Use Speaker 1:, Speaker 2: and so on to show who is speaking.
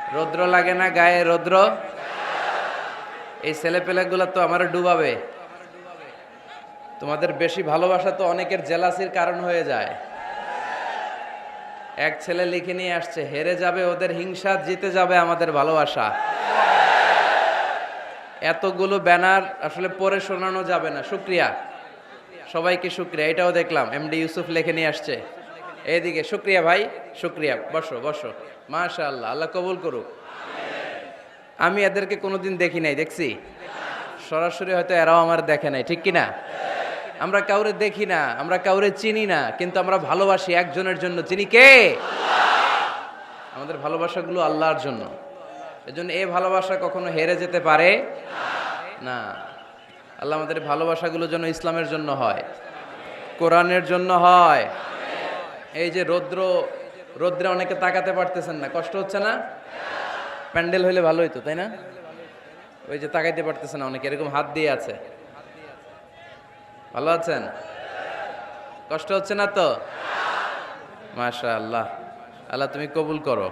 Speaker 1: রৌদ্র লাগে না, গায়ে রৌদ্র। এই ছেলেপেলেগুলো তো আমার ডুবাবে। তোমাদের বেশি ভালোবাসা তো অনেকের জেলাসির কারণ হয়ে যায়। এক ছেলে লিখে নিয়ে আসছে, হেরে যাবে ওদের হিংসা, জিতে যাবে আমাদের ভালোবাসা। এতগুলো ব্যানার আসলে পরে শোনানো যাবে না, শুক্রিয়া। সবাইকে শুক্রিয়া, এটাও দেখলাম এমডি ইউসুফ লিখে নিয়ে আসছে। এইদিকে শুক্রিয়া ভাই, শুক্রিয়া। বসো বসো। মাশা আল্লাহ আল্লাহ কবুল করুক। আমি এদেরকে কোনোদিন দেখি নাই, দেখছি? সরাসরি হয়তো এরাও আমার দেখে নাই, ঠিক কি না আমরা কাউরে দেখি না, আমরা কাউরে চিনি না, কিন্তু আমরা ভালোবাসি একজনের জন্য। চিনি কে? আমাদের ভালোবাসাগুলো আল্লাহর জন্য। এজন্য এই ভালোবাসা কখনো হেরে যেতে পারে? না। আল্লাহ আমাদের ভালোবাসাগুলো যেন ইসলামের জন্য হয়, কোরআনের জন্য হয়। এই যে রৌদ্র, রৌদ্রে অনেকে তাকাতে পারতেছেন না, কষ্ট হচ্ছে না? প্যান্ডেল হইলে ভালো হইতো, তাই না? ওই যে তাকাইতে পারতেছে না অনেকে, এরকম হাত দিয়ে আছে। ভালো আছেন? কষ্ট হচ্ছে না তো? মাশা আল্লাহ আল্লাহ তুমি কবুল করো।